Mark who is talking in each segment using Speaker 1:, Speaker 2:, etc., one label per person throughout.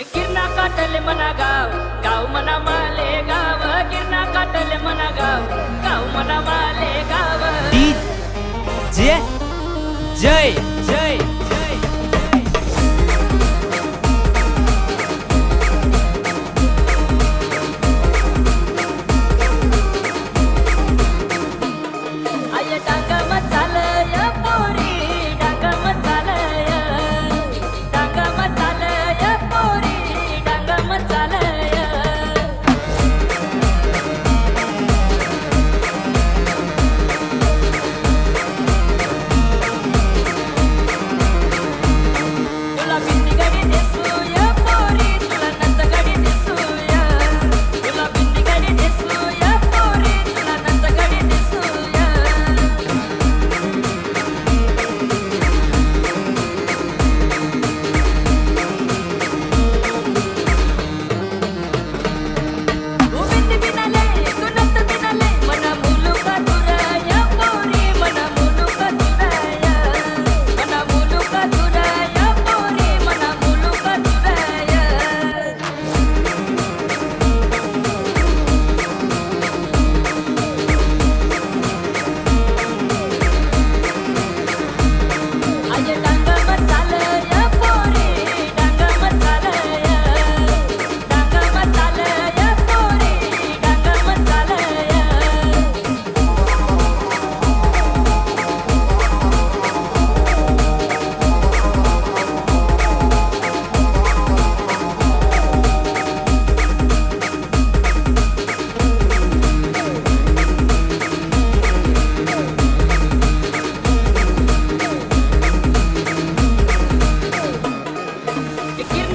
Speaker 1: गिरना काटले मना गाव गाव मना माले गाव गिरना काटले मना गाव गाव मना माले गाव.
Speaker 2: जय जय जय.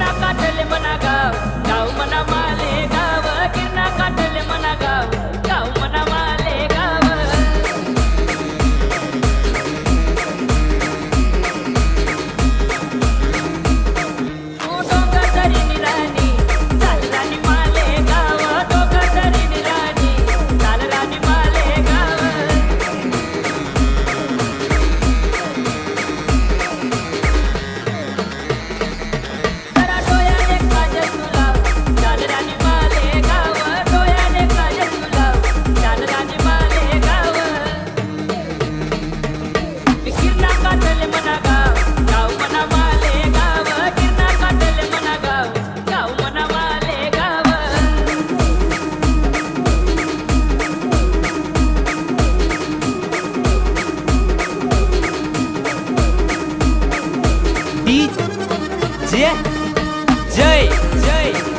Speaker 1: नका चल मना गाव गाव मना
Speaker 2: मा Jay, Jay.